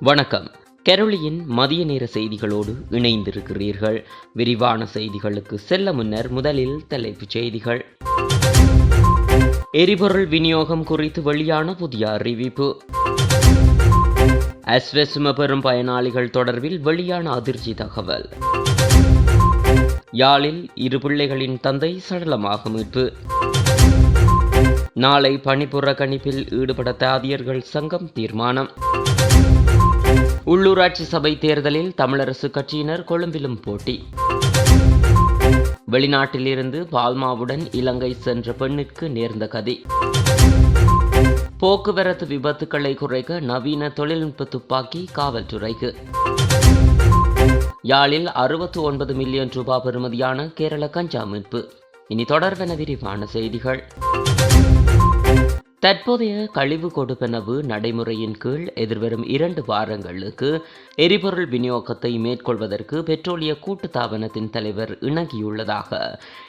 வணக்கம். கெரோலியின் மதிய நேர செய்திகளோடு இணைந்திருக்கிறீர்கள். விரிவான செய்திகளுக்கு செல்ல முன்னர் முதலில் தலைப்புச் செய்திகள். எரிபொருள் விநியோகம் குறித்து வெளியான புதிய அறிவிப்பு. அஸ்வெசும பெறும் பயனாளிகள் தொடர்பில் வெளியான அதிர்ச்சி தகவல். யாழில் இரு பிள்ளைகளின் தந்தை சடலமாக மீட்பு. நாளை பணிப்புற கணிப்பில் ஈடுபட தாதியர்கள் சங்கம் தீர்மானம். உள்ளூராட்சி சபை தேர்தலில் தமிழரசு கட்சியினர் கொழும்பிலும் போட்டி. வெளிநாட்டிலிருந்து பால்மாவுடன் இலங்கை சென்ற பெண்ணிற்கு நேர்ந்த கதி. போக்குவரத்து விபத்துக்களை குறைக்க நவீன தொழில்நுட்ப துப்பாக்கி காவல்துறைக்கு. யாழில் அறுபத்து ஒன்பது மில்லியன் ரூபாய் பெறுமதியான கேரள கஞ்சா மீட்பு. இனி தொடர்வென விரிவான செய்திகள். தற்போதைய கழிவு கொடுப்பனவு நடைமுறையின் கீழ் எதிர்வரும் இரண்டு வாரங்களுக்கு எரிபொருள் விநியோகத்தை மேற்கொள்வதற்கு பெட்ரோலிய கூட்டுத்தாபனத்தின் தலைவர் இணங்கியுள்ளதாக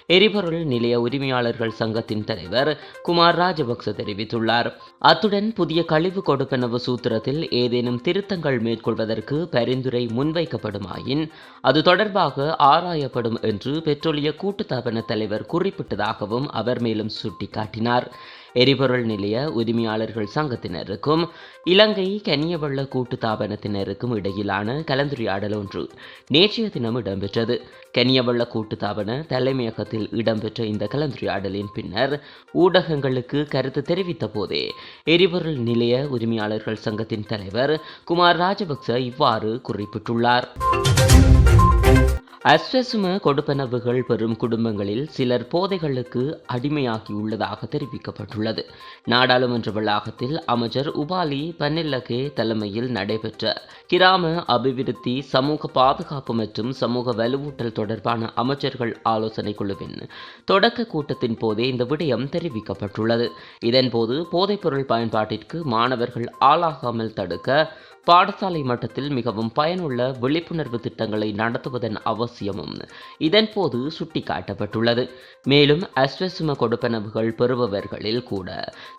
எரிபொருள் நிலைய உரிமையாளர்கள் சங்கத்தின் தலைவர் குமார் ராஜபக்ச தெரிவித்துள்ளார். அத்துடன் புதிய கழிவு கொடுப்பனவு சூத்திரத்தில் ஏதேனும் திருத்தங்கள் மேற்கொள்வதற்கு பரிந்துரை முன்வைக்கப்படுமாயின் அது தொடர்பாக ஆராயப்படும் என்று பெட்ரோலிய கூட்டுத்தாபன தலைவர் குறிப்பிட்டதாகவும் அவர் மேலும் சுட்டிக்காட்டினார். எரிபொருள் நிலைய உரிமையாளர்கள் சங்கத்தினருக்கும் இலங்கை கனியவள்ள கூட்டு தாபனத்தினருக்கும் இடையிலான கலந்துரையாடல் ஒன்று நேற்றைய தினம் இடம்பெற்றது. கனியவள்ள கூட்டு தாபன தலைமையகத்தில் இடம்பெற்ற இந்த கலந்துரையாடலின் பின்னர் ஊடகங்களுக்கு கருத்து தெரிவித்த போதே எரிபொருள் நிலைய உரிமையாளர்கள் சங்கத்தின் தலைவர் குமார் ராஜபக்ச இவ்வாறு குறிப்பிட்டுள்ளார். அஸ்வசும கொடுப்பனவுகள் பெறும் குடும்பங்களில் சிலர் போதைகளுக்கு அடிமையாகியுள்ளதாக தெரிவிக்கப்பட்டுள்ளது. நாடாளுமன்ற வளாகத்தில் அமைச்சர் உபாலி பன்னில்லகே தலைமையில் நடைபெற்ற கிராம அபிவிருத்தி சமூக பாதுகாப்பு மற்றும் சமூக வலுவூட்டல் தொடர்பான அமைச்சர்கள் ஆலோசனை குழுவின் தொடக்க கூட்டத்தின் போதே இந்த விடயம் தெரிவிக்கப்பட்டுள்ளது. இதன்போது போதைப்பொருள் பயன்பாட்டிற்கு மாணவர்கள் ஆளாகாமல் தடுக்க பாடசாலை மட்டத்தில் மிகவும் பயனுள்ள விழிப்புணர்வு திட்டங்களை நடத்துவதன் அவசியமும் இதன்போது சுட்டிக்காட்டப்பட்டுள்ளது. மேலும் அஸ்வசும கொடுப்பனவுகள் பெறுபவர்களில் கூட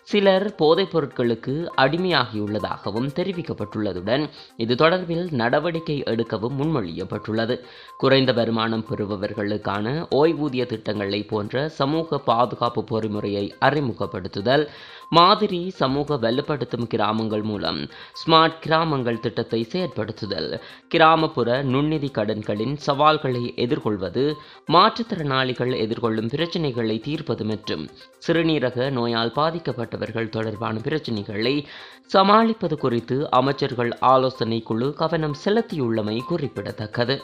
சிலர் போதைப் பொருட்களுக்கு அடிமையாகியுள்ளதாகவும் தெரிவிக்கப்பட்டுள்ளதுடன் இது தொடர்பில் நடவடிக்கை எடுக்கவும் முன்மொழியப்பட்டுள்ளது. குறைந்த வருமானம் பெறுபவர்களுக்கான ஓய்வூதிய திட்டங்களை போன்ற சமூக பாதுகாப்பு பொறிமுறையை அறிமுகப்படுத்துதல் மாதிரி சமூக வலுப்படுத்தும் கிராமங்கள் மூலம் ஸ்மார்ட் கிராமங்கள் திட்டத்தை செயற்படுத்துதல். கிராமப்புற நுண்ணிதி கடன்களின் சவால்களை எதிர்கொள்வது மாற்றுத்திறனாளிகள் எதிர்கொள்ளும் பிரச்சினைகளை தீர்ப்பது மற்றும் சிறுநீரக நோயால் பாதிக்கப்பட்டவர்கள் தொடர்பான பிரச்சினைகளை சமாளிப்பது குறித்து அமைச்சர்கள் ஆலோசனை குழு கவனம் செலுத்தியுள்ளமை குறிப்பிடத்தக்கது.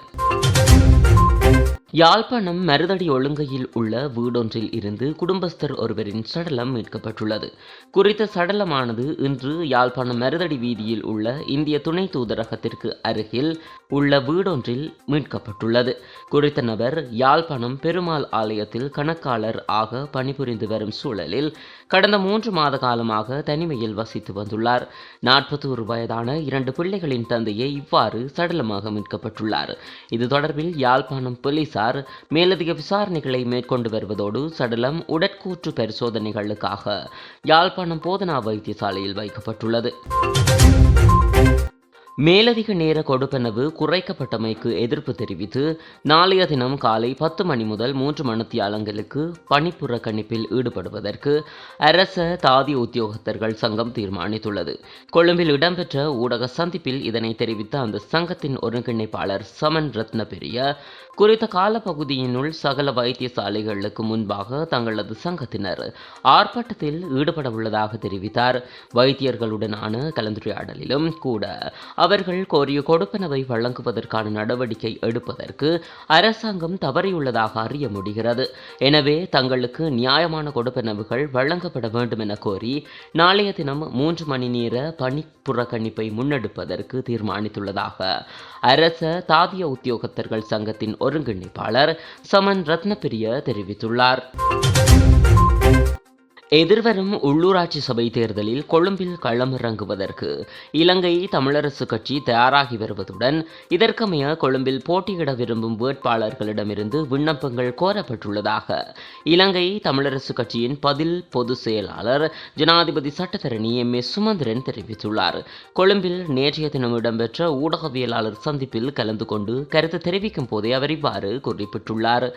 யாழ்ப்பாணம் மருதடி ஒழுங்கையில் உள்ள வீடொன்றில் இருந்து குடும்பஸ்தர் ஒருவரின் சடலம் மீட்கப்பட்டுள்ளது. குறித்த சடலமானது இன்று யாழ்ப்பாணம் மருதடி வீதியில் உள்ள இந்திய துணை தூதரகத்திற்கு அருகில் உள்ள வீடொன்றில் மீட்கப்பட்டுள்ளது. குறித்த நபர் யாழ்ப்பாணம் பெருமாள் ஆலயத்தில் கணக்காளர் ஆக பணிபுரிந்து வரும் சூழலில் கடந்த மூன்று மாத காலமாக தனிமையில் வசித்து வந்துள்ளார். நாற்பத்தோரு வயதான இரண்டு பிள்ளைகளின் தந்தையை இவ்வாறு சடலமாக மீட்கப்பட்டுள்ளார். இது தொடர்பில் யாழ்ப்பாணம் போலீசார் மேலதிக விசாரணைகளை மேற்கொண்டு வருவதோடு சடலம் உடற்கூற்று பரிசோதனைகளுக்காக யாழ்ப்பாணம் போதனா வைத்தியசாலையில் வைக்கப்பட்டுள்ளது. மேலதிக நேர கொடுப்பனவு குறைக்கப்பட்டமைக்கு எதிர்ப்பு தெரிவித்து நாளைய தினம் காலை பத்து மணி முதல் மூன்று மணித்தியாலங்களுக்கு பணிப்புற கணிப்பில் ஈடுபடுவதற்கு அரச தாதி உத்தியோகத்தர்கள் சங்கம் தீர்மானித்துள்ளது. கொழும்பில் இடம்பெற்ற ஊடக சந்திப்பில் இதனை தெரிவித்த அந்த சங்கத்தின் ஒருங்கிணைப்பாளர் சமன் ரத்னபெரிய குறித்த காலப்பகுதியினுள் சகல வைத்தியசாலைகளுக்கு முன்பாக தங்களது சங்கத்தினர் ஆர்ப்பாட்டத்தில் ஈடுபட உள்ளதாக தெரிவித்தார். வைத்தியர்களுடனான கலந்துரையாடலிலும் கூட அவர்கள் கோரிய கொடுப்பனவை வழங்குவதற்கான நடவடிக்கை எடுப்பதற்கு அரசாங்கம் தவறியுள்ளதாக அறிய முடிகிறது. எனவே தங்களுக்கு நியாயமான கொடுப்பனவுகள் வழங்கப்பட வேண்டும் என கோரி நாளைய தினம் மூன்று மணி நேர பணி புறக்கணிப்பை முன்னெடுப்பதற்கு தீர்மானித்துள்ளதாக அரச தாதிய உத்தியோகத்தர்கள் சங்கத்தின் ஒருங்கிணைப்பாளர் சமன் ரத்னபிரிய தெரிவித்துள்ளார். எதிர்வரும் உள்ளூராட்சி சபை தேர்தலில் கொழும்பில் களமிறங்குவதற்கு இலங்கை தமிழரசு கட்சி தயாராகி வருவதுடன் இதற்கமைய கொழும்பில் போட்டியிட விரும்பும் வேட்பாளர்களிடமிருந்து விண்ணப்பங்கள் கோரப்பட்டுள்ளதாக இலங்கை தமிழரசு கட்சியின் பதில் பொதுச் செயலாளர் ஜனாதிபதி சட்டத்தரணி எம். ஏ. சுமந்திரன் தெரிவித்துள்ளார். கொழும்பில் நேற்றைய தினம் இடம்பெற்ற ஊடகவியலாளர் சந்திப்பில் கலந்து கொண்டு கருத்து தெரிவிக்கும் போதே அவர் இவ்வாறு குறிப்பிட்டுள்ளார்.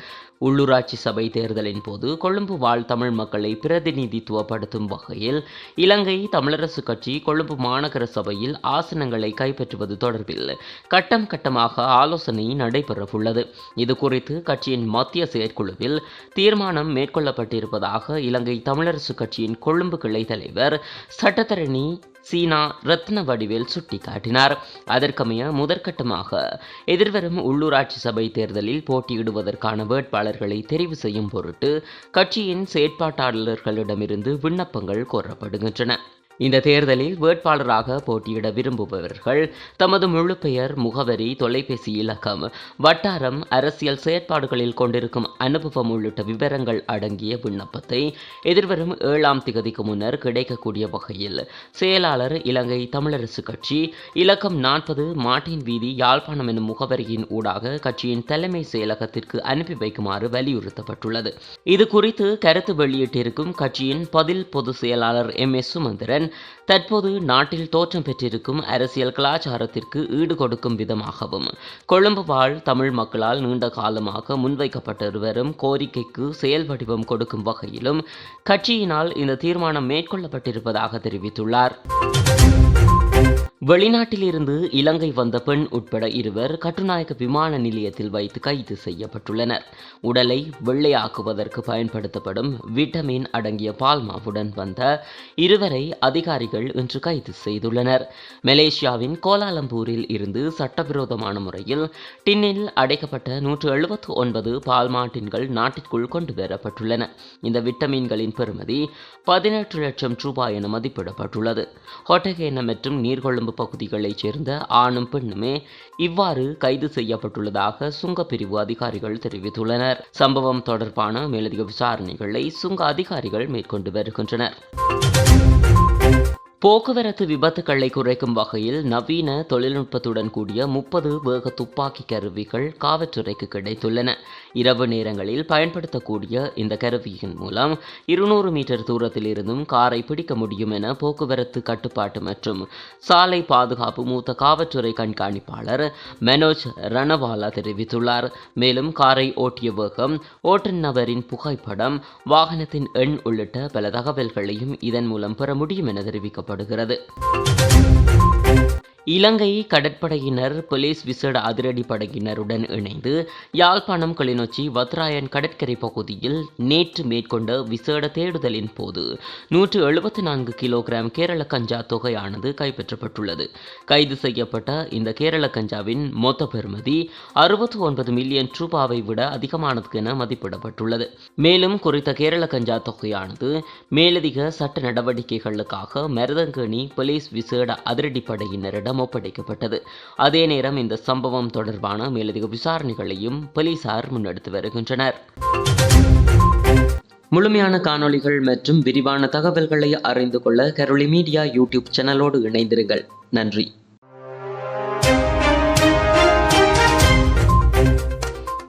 உள்ளூராட்சி சபை தேர்தலின் போது கொழும்பு வாழ் தமிழ் மக்களை பிரதிநிதித்துவப்படுத்தும் வகையில் இலங்கை தமிழரசு கட்சி கொழும்பு மாநகர சபையில் ஆசனங்களை கைப்பற்றுவது தொடர்பில் கட்டம் கட்டமாக ஆலோசனை நடைபெறவுள்ளது. இது குறித்து கட்சியின் மத்திய செயற்குழுவில் தீர்மானம் மேற்கொள்ளப்பட்டிருப்பதாக இலங்கை தமிழரசு கட்சியின் கொழும்பு கிளை தலைவர் சட்டத்தரணி சீனா ரத்ன வடிவேல் சுட்டிக்காட்டினார். அதற்கமைய முதற்கட்டமாக எதிர்வரும் உள்ளூராட்சி சபை தேர்தலில் போட்டியிடுவதற்கான வேட்பாளர்களை தெரிவு செய்யும் பொருட்டு கட்சியின் செயற்பாட்டாளர்களிடமிருந்து விண்ணப்பங்கள் கோரப்படுகின்றன. இந்த தேர்தலில் வேட்பாளராக போட்டியிட விரும்புபவர்கள் தமது முழு பெயர் முகவரி தொலைபேசி இலக்கம் வட்டாரம் அரசியல் செயற்பாடுகளில் கொண்டிருக்கும் அனுபவம் உள்ளிட்ட விவரங்கள் அடங்கிய விண்ணப்பத்தை எதிர்வரும் ஏழாம் திகதிக்கு முன்னர் கிடைக்கக்கூடிய வகையில் செயலாளர் இலங்கை தமிழரசு கட்சி இலக்கம் நாற்பது மாட்டின் வீதி யாழ்ப்பாணம் எனும் முகவரியின் ஊடாக கட்சியின் தலைமை செயலகத்திற்கு அனுப்பி வைக்குமாறு வலியுறுத்தப்பட்டுள்ளது. இது குறித்து கருத்து வெளியிட்டிருக்கும் கட்சியின் பதில் பொதுச் செயலாளர் எம். எஸ். சுமந்திரன் தற்போது நாட்டில் தோற்றம் பெற்றிருக்கும் அரசியல் கலாச்சாரத்திற்கு ஈடு கொடுக்கும் விதமாகவும் கொழும்பு வாழ் தமிழ் மக்களால் நீண்ட காலமாக முன்வைக்கப்பட்டு வரும் கோரிக்கைக்கு செயல் வடிவம் கொடுக்கும் வகையிலும் கட்சியினால் இந்த தீர்மானம் மேற்கொள்ளப்பட்டிருப்பதாக தெரிவித்துள்ளார். வெளிநாட்டிலிருந்து இலங்கை வந்த பெண் உட்பட இருவர் கட்டுநாயக்க விமான நிலையத்தில் வைத்து கைது செய்யப்பட்டுள்ளனர். உடலை வெள்ளையாக்குவதற்கு பயன்படுத்தப்படும் விட்டமின் அடங்கிய பால்மாவுடன் வந்த இருவரை அதிகாரிகள் இன்று கைது செய்துள்ளனர். மலேசியாவின் கோலாலம்பூரில் இருந்து சட்டவிரோதமான முறையில் டின்னில் அடைக்கப்பட்ட நூற்று எழுபத்து ஒன்பது பால்மா டின்கள் நாட்டிற்குள் கொண்டு வரப்பட்டுள்ளன. இந்த விட்டமின்களின் பெறுமதி பதினெட்டு லட்சம் ரூபாய் என மதிப்பிடப்பட்டுள்ளது. ஹொட்டகேன மற்றும் நீர்கொழும்பு பகுதிகளைச் சேர்ந்த ஆணும் பெண்ணுமே இவ்வாறு கைது செய்யப்பட்டுள்ளதாக சுங்கப்பிரிவு அதிகாரிகள் தெரிவித்துள்ளனர். சம்பவம் தொடர்பான மேலதிக விசாரணைகளை சுங்க அதிகாரிகள் மேற்கொண்டு வருகின்றனர். போக்குவரத்து விபத்துக்களை குறைக்கும் வகையில் நவீன தொழில்நுட்பத்துடன் கூடிய முப்பது வேக துப்பாக்கி கருவிகள் காவல்துறைக்கு கிடைத்துள்ளன. இரவு நேரங்களில் பயன்படுத்தக்கூடிய இந்த கருவியின் மூலம் இருநூறு மீட்டர் தூரத்தில் இருந்தும் காரை பிடிக்க முடியும் என போக்குவரத்து கட்டுப்பாட்டு மற்றும் சாலை பாதுகாப்பு மூத்த காவல்துறை கண்காணிப்பாளர் மனோஜ் ரணவாலா தெரிவித்துள்ளார். மேலும் காரை ஓட்டிய வேகம் ஓட்டுநரின் புகைப்படம் வாகனத்தின் எண் உள்ளிட்ட பல தகவல்களையும் இதன் மூலம் பெற முடியும் என தெரிவிக்கப்பட்டது காணப்படுகிறது இலங்கை கடற்படையினர் போலீஸ் விசேட அதிரடி படையினருடன் இணைந்து யாழ்ப்பாணம் கிளிநொச்சி வத்ராயன் கடற்கரை பகுதியில் நேற்று மேற்கொண்ட விசேட தேடுதலின் போது நூற்று எழுபத்தி நான்கு கிலோகிராம் கேரள கஞ்சா தொகையானது கைப்பற்றப்பட்டுள்ளது. கைது செய்யப்பட்ட இந்த கேரள கஞ்சாவின் மொத்த பெறுமதி அறுபத்தி ஒன்பது மில்லியன் ரூபாவை விட அதிகமானது என மதிப்பிடப்பட்டுள்ளது. மேலும் குறித்த கேரள கஞ்சா தொகையானது மேலதிக சட்ட நடவடிக்கைகளுக்காக மருதங்கணி போலீஸ் விசேட அதிரடி படையினரிடம் போலீசாரிடம் ஒப்படைக்கப்பட்டது அதே நேரம் இந்த சம்பவம் தொடர்பான மேலதிக விசாரணைகளையும் போலீசார் முன்னெடுத்து வருகின்றனர். முழுமையான காணொளிகள் மற்றும் விரிவான தகவல்களை அறிந்து கொள்ள கரோலி மீடியா யூடியூப் சேனலோடு இணைந்திருங்கள். நன்றி.